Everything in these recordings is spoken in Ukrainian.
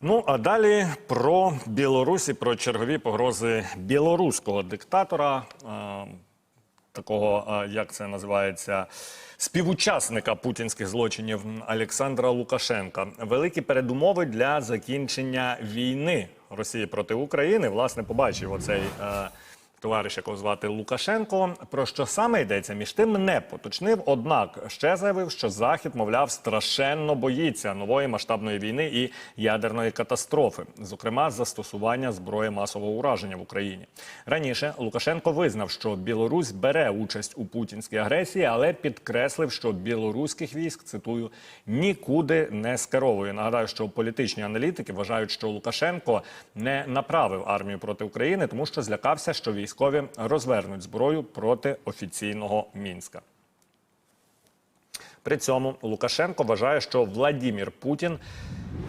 Ну а далі про Білорусі, про чергові погрози білоруського диктатора, е, такого, е, як це називається, співучасника путінських злочинів Олександра Лукашенка. Великі передумови для закінчення війни Росії проти України. Власне, побачив оцей. е, Товариш, якого звати Лукашенко, про що саме йдеться, між тим не поточнив. Однак ще заявив, що Захід, мовляв, страшенно боїться нової масштабної війни і ядерної катастрофи, зокрема застосування зброї масового ураження в Україні. Раніше Лукашенко визнав, що Білорусь бере участь у путінській агресії, але підкреслив, що білоруських військ цитую нікуди не скеровує. Нагадаю, що політичні аналітики вважають, що Лукашенко не направив армію проти України, тому що злякався, що військові розвернуть зброю проти офіційного мінська. При цьому Лукашенко вважає, що Владімір Путін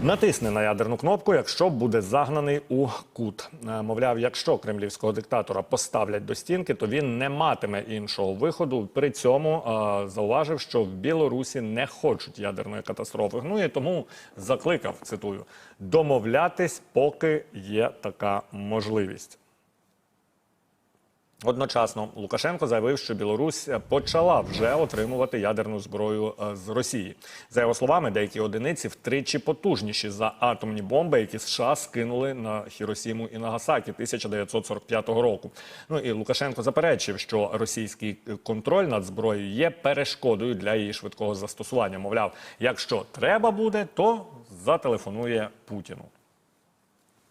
натисне на ядерну кнопку, якщо буде загнаний у кут. Е, Мовляв, якщо кремлівського диктатора поставлять до стінки, то він не матиме іншого виходу. При цьому е, зауважив, що в Білорусі не хочуть ядерної катастрофи. Ну і тому закликав цитую домовлятись, поки є така можливість. Одночасно Лукашенко заявив, що Білорусь почала вже отримувати ядерну зброю е, з Росії. За його словами, деякі одиниці втричі потужніші за атомні бомби, які США скинули на Хіросіму і Нагасакі 1945 року. Ну і Лукашенко заперечив, що російський контроль над зброєю є перешкодою для її швидкого застосування. Мовляв, якщо треба буде, то зателефонує Путіну.